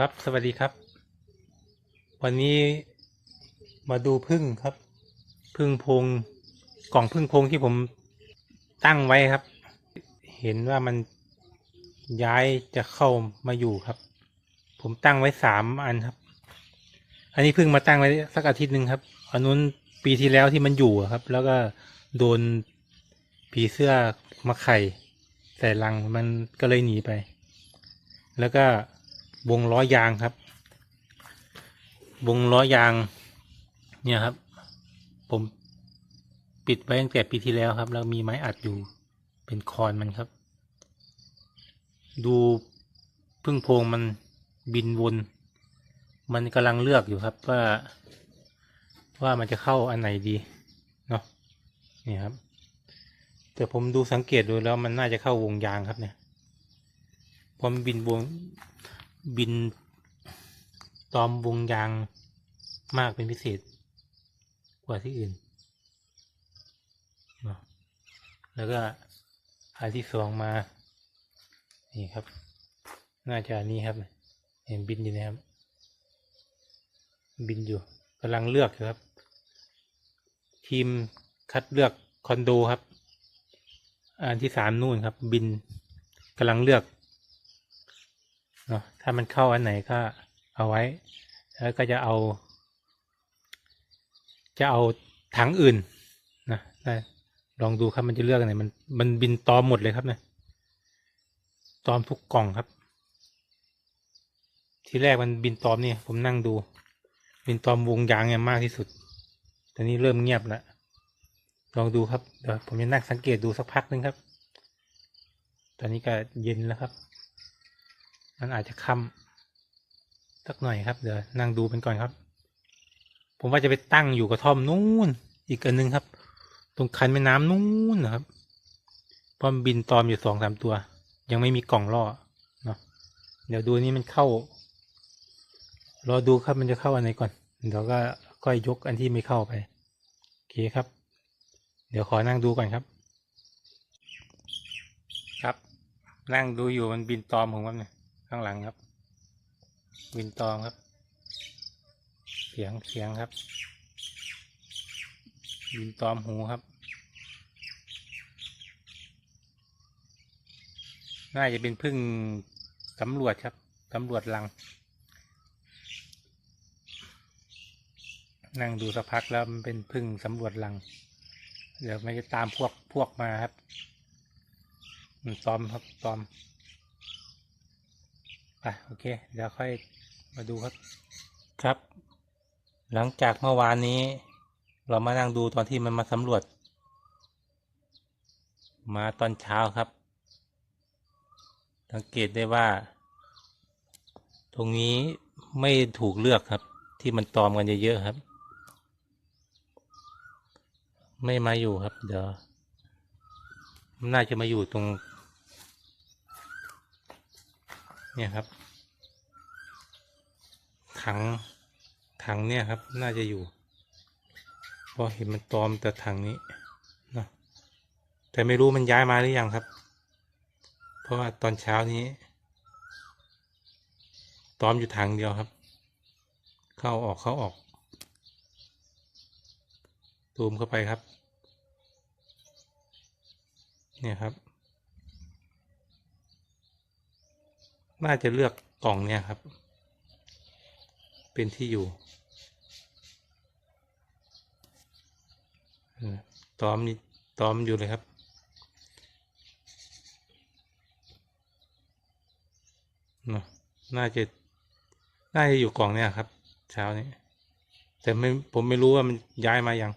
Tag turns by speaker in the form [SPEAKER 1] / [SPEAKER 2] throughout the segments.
[SPEAKER 1] ครับ สวัสดีครับ วันนี้มาดูพึ่งครับ พึ่งพงกล่องพึ่งพงที่ผมตั้งไว้ครับ เห็นว่ามันย้ายจะเข้ามาอยู่ครับ ผมตั้งไว้สามอันครับ อันนี้เพิ่งมาตั้งไว้สักอาทิตย์หนึ่งครับอันนู้นปีที่แล้วที่มันอยู่ครับ แล้วก็โดนผีเสื้อมาไข่ใส่รังมันก็เลยหนีไป แล้วก็ วงล้อยางครับ วงล้อยาง เนี่ยครับ ผมปิดไว้ตั้งแต่ปีที่แล้วครับ แล้วมีไม้อัดอยู่เป็นคอนมันครับ ดูพึ่งโพงมันบินวน มันกำลังเลือกอยู่ครับว่า ว่ามันจะเข้าอันไหนดีเนาะนี่ครับ แต่ผมดูสังเกตดูแล้วมันน่าจะเข้าวงยางครับเนี่ยเพราะมันบินวง บินตอมวงยางมากเป็นพิเศษกว่าที่อื่น แล้วก็อันที่สองมา นี่ครับ น่าจะอันนี้ครับ เห็นบินอยู่นะครับ บินอยู่กำลังเลือกอยู่ครับ ทีมคัดเลือกคอนโดครับ อันที่สามนู่นครับ บินกำลังเลือก ถ้ามันเข้าอันไหนก็เอาไว้ แล้วก็จะเอา จะเอาถังอื่นนะได้ลองดูครับมันจะเลือกอันไหนมันมันบินตอมหมดเลยครับเนี่ยตอมทุกกล่องครับ ที่แรกมันบินตอมนี่ผมนั่งดู บินตอมวงยางเนี่ยมากที่สุดตอนนี้เริ่มเงียบแล้วลองดูครับเดี๋ยวผมจะนั่งสังเกตดูสักพักนึงครับ ตอนนี้ก็เย็นแล้วครับ มันอาจจะค่ำสักหน่อยครับ เดี๋ยวนั่งดูเป็นก่อนครับ ผมว่าจะไปตั้งอยู่กระท่อมนู้นอีกอันนึงครับ ตรงคันแม่น้ำนู้นนะครับพราะมันบินตอมอยู่สองสามตัว ยังไม่มีกล่องล่อเนาะเดี๋ยวดูนี่มันเข้ารอดูครับมันจะเข้าอันไหนก่อนเดี๋ยวก็ค่อยยกอันที่ไม่เข้าไปโอเคครับ เดี๋ยวขอนั่งดูก่อนครับ ครับ นั่งดูอยู่มันบินตอมผมครับเนี่ย ข้างหลังครับบินตอมครับ เสียงเสียงครับบินตอมหูครับ น่าจะเป็นพึ่งสำรวจครับสำรวจรัง นั่งดูสักพักแล้วมันเป็นพึ่งสำรวจรัง เดี๋ยวมันจะตามพวกพวกมาครับ มันตอมครับตอม ไปโอเคเดี๋ยวค่อยมาดูครับครับ หลังจากเมื่อวานนี้ เรามานั่งดูตอนที่มันมาสำรวจ มาตอนเช้าครับ สังเกตได้ว่า ตรงนี้ไม่ถูกเลือกครับ ที่มันตอมกันเยอะๆครับ ไม่มาอยู่ครับ เดี๋ยวน่าจะมาอยู่ตรง เนี่ยครับ ถังถังเนี่ยครับ น่าจะอยู่พราะเห็นมันตอมแต่ถังนี้นะแต่ไม่รู้มันย้ายมาหรือยังครับ เพราะว่าตอนเช้านี้ ตอมอยู่ถังเดียวครับ เข้าออกเข้าออกตูมเข้าไปครับ เนี่ยครับ น่าจะเลือกกล่องเนี่ยครับ เป็นที่อยู่เออตอมนี่ตอมอยู่เลยครับ น่าจะ น่าจะอยู่กล่องเนี่ยครับ เช้านี้ แต่ไม่ ผมไม่รู้ว่ามันย้ายมายัง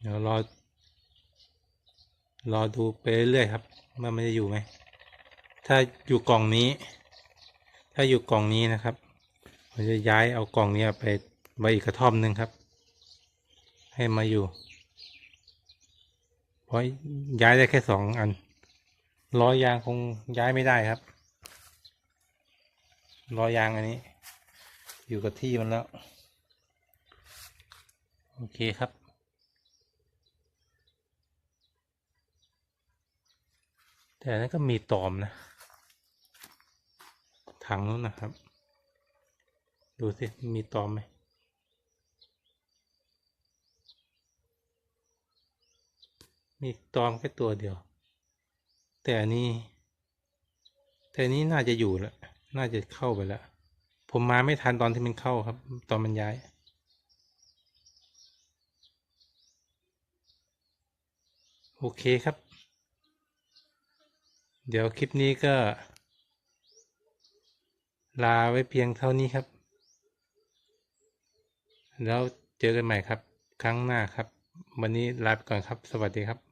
[SPEAKER 1] เดี๋ยวรอ รอดูไปเรื่อยครับ ว่ามันจะอยู่ไหม ถ้าอยู่กล่องนี้ ถ้าอยู่กล่องนี้นะครับผมจะย้ายเอากล่องนี้ไปไว้อีกกระท่อมหนึ่งครับ ให้มาอยู่ เพราะย้ายได้แค่สองอันล้อยางคงย้ายไม่ได้ครับล้อยางอันนี้ อยู่กับที่มันแล้ว โอเคครับ แต่นั้นก็มีตอมนะถังนู้นนะครับ ดูสิ มีตอมไหมมีตอมแค่ตัวเดียว แต่นี้ แต่นี้น่าจะอยู่แล้ว น่าจะเข้าไปแล้ว ผมมาไม่ทันตอนที่มันเข้าครับ ตอนมันย้ายโอเคครับ เดี๋ยวคลิปนี้ก็ ลาไว้เพียงเท่านี้ครับ แล้วเจอกันใหม่ครับ ครั้งหน้าครับ วันนี้ลาไปก่อนครับ สวัสดีครับ